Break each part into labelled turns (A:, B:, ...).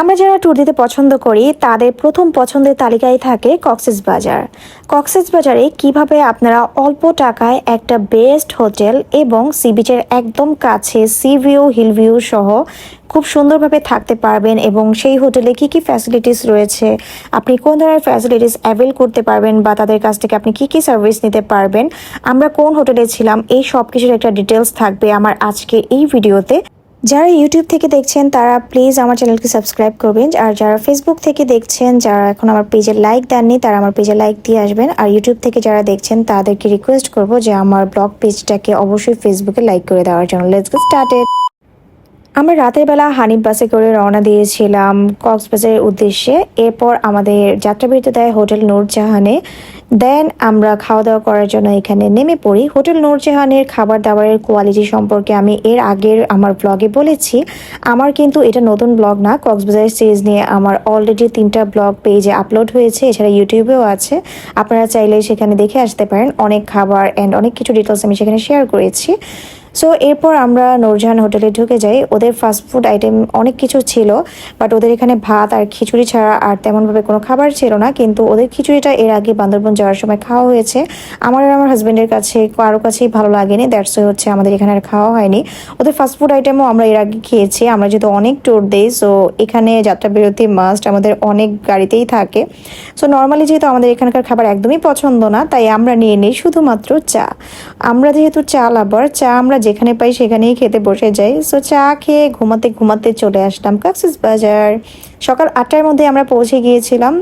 A: আমরা যারা ট্যুর দিতে পছন্দ করি, তাদের প্রথম পছন্দের তালিকায় থাকে কক্সেস বাজার কক্সেস বাজারে কীভাবে আপনারা অল্প টাকায় একটা বেস্ট হোটেল এবং সি বিচের একদম কাছে সি ভিউ হিল ভিউ সহ খুব সুন্দরভাবে থাকতে পারবেন এবং সেই হোটেলে কি কি ফ্যাসিলিটিস রয়েছে, আপনি কোন ধরনের ফ্যাসিলিটিস অ্যাভেল করতে পারবেন বা তাদের কাছ থেকে আপনি কি কি সার্ভিস নিতে পারবেন, আমরা কোন হোটেলে ছিলাম, এই সব কিছুর একটা ডিটেলস থাকবে আমার আজকে এই ভিডিওতে যারা ইউটিউব থেকে দেখছেন, তারা প্লিজ আমার চ্যানেলকে সাবস্ক্রাইব করবেন। আর যারা ফেসবুক থেকে দেখছেন, যারা এখন আমার পেজে লাইক দেননি, তারা আমার পেজে লাইক দিয়ে আসবেন। আর ইউটিউব থেকে যারা দেখছেন, তাদেরকে রিকোয়েস্ট করব যে আমার ব্লগ পেজটাকে অবশ্যই ফেসবুকে লাইক করে দেওয়ার জন্য। লেটস গেট স্টার্টেড আমরা রাতের বেলা হানিফ বাসে করে রওনা দিয়েছিলাম কক্সবাজারের উদ্দেশ্যে। এরপর আমাদের যাত্রাবিরতি দেয় হোটেল নূরজাহানে। দেন আমরা খাওয়া দাওয়া করার জন্য এখানে নেমে পড়ি। হোটেল নূরজাহানের খাবার দাবারের কোয়ালিটি সম্পর্কে আমি এর আগের আমার ব্লগে বলেছি। আমার কিন্তু এটা নতুন ব্লগ না। কক্সবাজার সিরিজ নিয়ে আমার অলরেডি তিনটা ব্লগ পেজে আপলোড হয়েছে। এছাড়া ইউটিউবেও আছে। আপনারা চাইলে সেখানে দেখে আসতে পারেন। অনেক খাবার অ্যান্ড অনেক কিছু ডিটেলস আমি সেখানে শেয়ার করেছি। সো এরপর আমরা নূরজাহান হোটেলে ঢুকে যাই। ওদের ফাস্ট ফুড আইটেম অনেক কিছু ছিল বাট ওদের এখানে ভাত আর খিচুড়ি ছাড়া আর তেমনভাবে কোনো খাবার ছিল না, কিন্তু ওদের খিচুড়িটা এর আগে বান্দরবন যাওয়ার সময় খাওয়া হয়েছে। আমার আর আমার হাজব্যান্ডের কাছে কারও কাছেই ভালো লাগেনি দ্যাটস হচ্ছে আমাদের এখানে আর খাওয়া হয়নি। ওদের ফাস্ট ফুড আইটেমও আমরা এর আগে খেয়েছি, আমরা যেহেতু অনেক ট্যুর দিই সো এখানে যাত্রা বিরতি মাস্ট আমাদের অনেক গাড়িতেই থাকে। সো নর্মালি যেহেতু আমাদের এখানকার খাবার একদমই পছন্দ না, তাই আমরা নিয়ে নিই শুধুমাত্র চা। আমরা যেহেতু চা লাভার চা আমরা যেখানে পাই সেখানেই খেতে বসে যাই। সো চা খেয়ে ঘুমাতে ঘুমাতে চলে আসলাম কাকসিস বাজার সকাল আটটার মধ্যে আমরা পৌঁছে গিয়েছিলাম।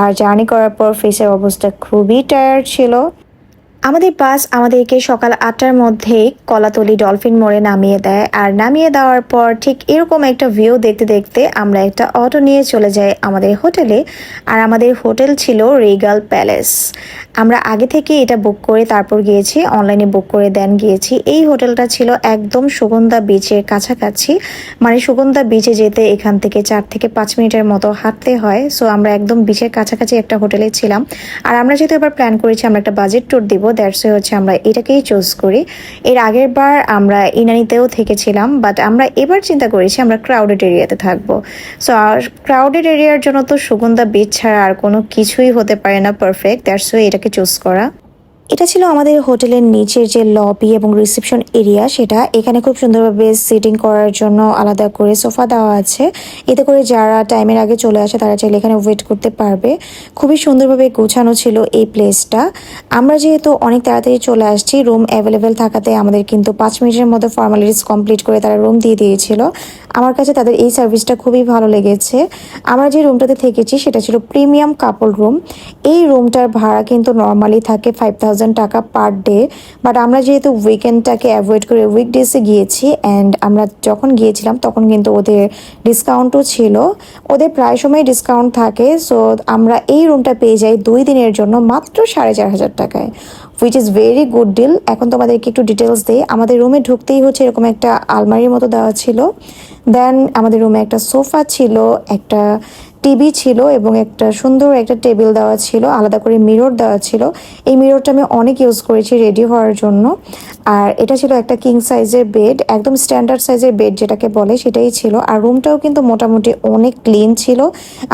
A: আর জার্নি করার পর ফেসের অবস্থা খুবই টায়ার্ড ছিল। আমাদের বাস আমাদেরকে সকাল আটটার মধ্যেই কলাতলি ডলফিন মোড়ে নামিয়ে দেয়। আর নামিয়ে দেওয়ার পর ঠিক এরকম একটা ভিউ দেখতে দেখতে আমরা একটা অটো নিয়ে চলে যাই আমাদের হোটেলে আর আমাদের হোটেল ছিল রিগাল প্যালেস আমরা আগে থেকে এটা বুক করে তারপর গিয়েছি অনলাইনে বুক করে দেন গিয়েছি। এই হোটেলটা ছিল একদম সুগন্ধা বিচের কাছাকাছি। মানে সুগন্ধা বিচে যেতে এখান থেকে চার থেকে পাঁচ মিনিটের মতো হাঁটতে হয়। সো আমরা একদম বিচের কাছাকাছি একটা হোটেলে ছিলাম। আর আমরা যেহেতু এবার প্ল্যান করেছি, আমরা একটা বাজেট ট্যুর দিব। দ্যাটস হচ্ছে আমরা এটাকেই চুজ করি। এর আগের বার আমরা ইনানিতেও থেকেছিলাম বাট আমরা এবার চিন্তা করেছি আমরা ক্রাউডেড এরিয়াতে থাকব। সো আর ক্রাউডেড এরিয়ার জন্য তো সুগন্ধা বীজ ছাড়া আর কোনো কিছুই হতে পারে না পারফেক্ট দ্যাটস এটাকে চুজ করা। এটা ছিল আমাদের হোটেলের নিচের যে লবি এবং রিসেপশন এরিয়া সেটা এখানে খুব সুন্দরভাবে সিটিং করার জন্য আলাদা করে সোফা দেওয়া আছে। এতে করে যারা টাইমের আগে চলে আসে, তারা চাইলে এখানে ওয়েট করতে পারবে। খুবই সুন্দরভাবে গোছানো ছিল এই প্লেসটা আমরা যেহেতু অনেক তাড়াতাড়ি চলে আসছি রুম অ্যাভেলেবেল থাকাতে আমাদের কিন্তু পাঁচ মিনিটের মধ্যে ফর্মালিটিস কমপ্লিট করে তারা রুম দিয়ে দিয়েছিল। আমার কাছে তাদের এই সার্ভিসটা খুবই ভালো লেগেছে। আমরা যে রুমটাতে থেকেছি, সেটা ছিল প্রিমিয়াম কাপল রুম এই রুমটার ভাড়া কিন্তু নর্মালি থাকে ফাইভ থাউজেন্ড টাকা পার ডে বাট আমরা যেহেতু উইকেন্ডটাকে অ্যাভয়েড করে উইকডেসে গিয়েছি অ্যান্ড আমরা যখন গিয়েছিলাম তখন কিন্তু ওদের ডিসকাউন্টও ছিল। ওদের প্রায় সময় ডিসকাউন্ট থাকে সো আমরা এই রুমটা পেয়ে যাই দুই দিনের জন্য মাত্র সাড়ে চার হাজার টাকায় which is very good deal এখন তোমাদেরকে একটু ডিটেলস দিই। আমাদের রুমে ঢুকতেই হচ্ছে এরকম একটা আলমারির মতো দেওয়া ছিল। দেন আমাদের রুমে একটা সোফা ছিল, একটা টিভি ছিল এবং একটা সুন্দর একটা টেবিল দেওয়া ছিল, আলাদা করে মিরর দেওয়া ছিল। এই মিররটা আমি অনেক ইউজ করেছি রেডি হওয়ার জন্য। আর এটা ছিল একটা কিং সাইজের বেড একদম স্ট্যান্ডার্ড সাইজের বেড যেটাকে বলে, সেটাই ছিল। আর রুমটাও কিন্তু মোটামুটি অনেক ক্লিন ছিল।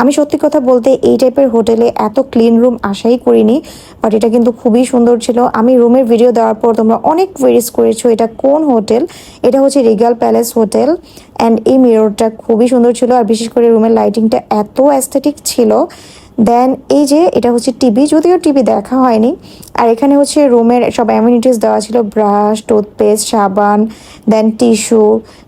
A: আমি সত্যি কথা বলতে এই টাইপের হোটেলে এত ক্লিন রুম আশাই করিনি বাট এটা কিন্তু খুবই সুন্দর ছিল। আমি রুমের ভিডিও দেওয়ার পর তোমরা অনেক কোয়েরিজ করেছ, এটা কোন হোটেল? এটা হচ্ছে রিগাল প্যালেস হোটেল অ্যান্ড এই মিররটা খুবই সুন্দর ছিল। আর বিশেষ করে রুমের লাইটিংটা এত অ্যাস্থেটিক ছিল দেন এই যে এটা হচ্ছে টিভি যদিও টিভি দেখা হয়নি। আর এখানে হচ্ছে রুমের সব অ্যামিনিটিস দেওয়া ছিল ব্রাশ টুথপেস্ট সাবান দেন টিস্যু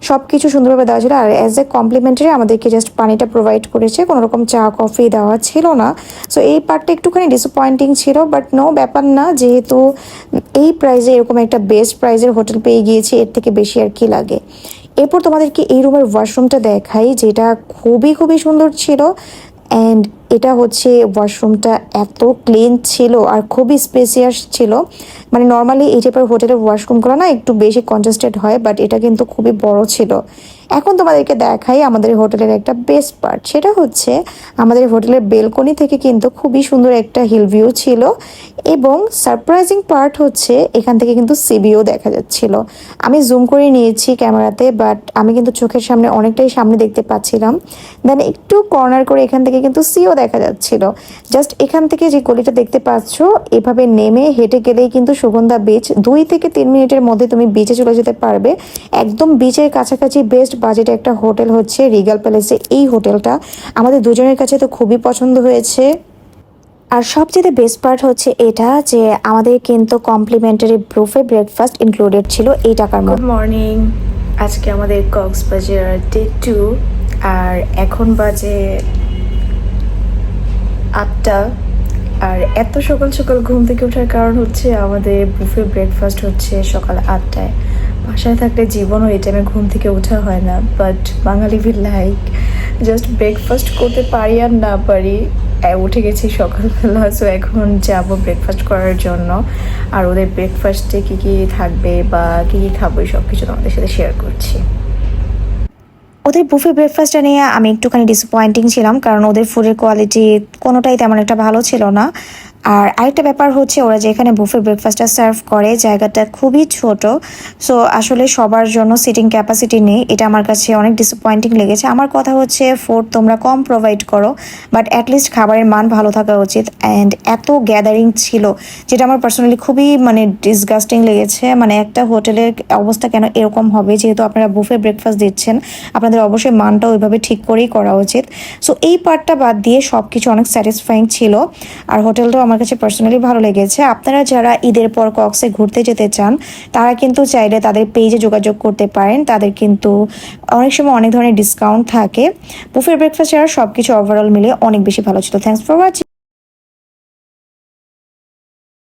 A: সব কিছু সুন্দরভাবে দেওয়া ছিল। আর অ্যাজ এ কমপ্লিমেন্টারি আমাদেরকে জাস্ট পানিটা প্রোভাইড করেছে কোনো রকম চা কফি দেওয়া ছিল না। সো এই পার্টটা একটুখানি ডিসঅ্যাপয়েন্টিং ছিল বাট নো ব্যাপার না, যেহেতু এই প্রাইজে এরকম একটা বেস্ট প্রাইজের হোটেল পেয়ে গিয়েছি, এর থেকে বেশি আর কি লাগে। এরপর তোমাদেরকে এই রুমের ওয়াশরুমটা দেখাই, যেটা খুবই খুবই সুন্দর ছিল। অ্যান্ড এটা হচ্ছে ওয়াশরুমটা এত ক্লিন ছিল আর খুবই স্পেসিয়াস ছিল। মানে নর্মালি এই টাইপের হোটেলের ওয়াশরুমগুলো না একটু বেশি কনজেস্টেড হয় বাট এটা কিন্তু খুবই বড় ছিল। এখন তোমাদেরকে দেখাই আমাদের হোটেলের একটা বেস্ট পার্ট সেটা হচ্ছে আমাদের হোটেলের বেলকনি থেকে কিন্তু খুবই সুন্দর একটা হিল ভিউ ছিল এবং সারপ্রাইজিং পার্ট হচ্ছে এখান থেকে কিন্তু সিবিও দেখা যাচ্ছিল। আমি জুম করে নিয়েছি ক্যামেরাতে বাট আমি কিন্তু চোখের সামনে অনেকটাই সামনে দেখতে পাচ্ছিলাম। দেন একটু কর্নার করে এখান থেকে কিন্তু সিও দেখা যাচ্ছিল। জাস্ট এখান থেকে যে গলিটা দেখতে পাচ্ছ, এভাবে নেমে হেঁটে গেলেই কিন্তু সুগন্ধা বিচ দুই থেকে তিন মিনিটের মধ্যে তুমি বিচে চলে যেতে পারবে। একদম বিচের কাছাকাছি বেস্ট বাজেটে একটা হোটেল হচ্ছে রিগাল প্যালেসে এই হোটেলটা আমাদের দুজনের কাছে তো খুবই পছন্দ হয়েছে। আর সবচেয়ে বেস্ট পার্ট হচ্ছে এটা যে আমাদের কিন্তু কমপ্লিমেন্টারি ব্রুফে ব্রেকফাস্ট ইনক্লুডেড ছিল এই টাকার
B: গুড মর্নিং আজকে আমাদের কক্সবাজার ডে টু আর এখন বাজে আটটা। আর এত সকাল সকাল ঘুম থেকে ওঠার কারণ হচ্ছে আমাদের বুফে ব্রেকফাস্ট হচ্ছে সকাল আটটায়। বাসায় থাকলে জীবনও এই টাইমে ঘুম থেকে ওঠা হয় না but Bangali be like just breakfast করতে পারি আর না পারি উঠে গেছি সকালবেলা সো এখন যাব ব্রেকফাস্ট করার জন্য। আর ওদের ব্রেকফাস্টে কী কী থাকবে বা কী কী খাব সব কিছু তোমাদের সাথে শেয়ার করছি।
A: ওদের বুফে ব্রেকফাস্টটা নিয়ে আমি একটুখানি ডিসঅ্যাপয়েন্টিং ছিলাম, কারণ ওদের ফুডের কোয়ালিটি কোনোটাই তেমন একটা ভালো ছিল না। আর আরেকটা ব্যাপার হচ্ছে ওরা যেখানে বুফে ব্রেকফাস্টটা সার্ভ করে, জায়গাটা খুবই ছোট। সো আসলে সবার জন্য সিটিং ক্যাপাসিটি নেই। এটা আমার কাছে অনেক ডিসঅ্যাপয়েন্টিং লেগেছে। আমার কথা হচ্ছে ফুড তোমরা কম প্রোভাইড করো বাট অ্যাটলিস্ট খাবারের মান ভালো থাকা উচিত। অ্যান্ড এত গ্যাদারিং ছিল, যেটা আমার পার্সোনালি খুবই মানে ডিসগাস্টিং লেগেছে। মানে একটা হোটেলের অবস্থা কেন এরকম হবে? যেহেতু আপনারা বুফে ব্রেকফাস্ট দিচ্ছেন, আপনাদের অবশ্যই মানটা ওইভাবে ঠিক করেই করা উচিত। সো এই পার্টটা বাদ দিয়ে সব কিছু অনেক স্যাটিসফাইং ছিল। আর হোটেলটাও আমার কাছে পার্সোনালি ভালো লেগেছে। আপনারা যারা ঈদের পর কক্সে ঘুরতে যেতে চান, তারা কিন্তু চাইলে তাদের পেজে যোগাযোগ করতে পারেন। তাদের কিন্তু অনেক সময় অনেক ধরনের ডিসকাউন্ট থাকে। বুফে ব্রেকফাস্ট ছাড়া সব কিছু ওভারঅল মিলে অনেক বেশি ভালো ছিল। Thanks for watching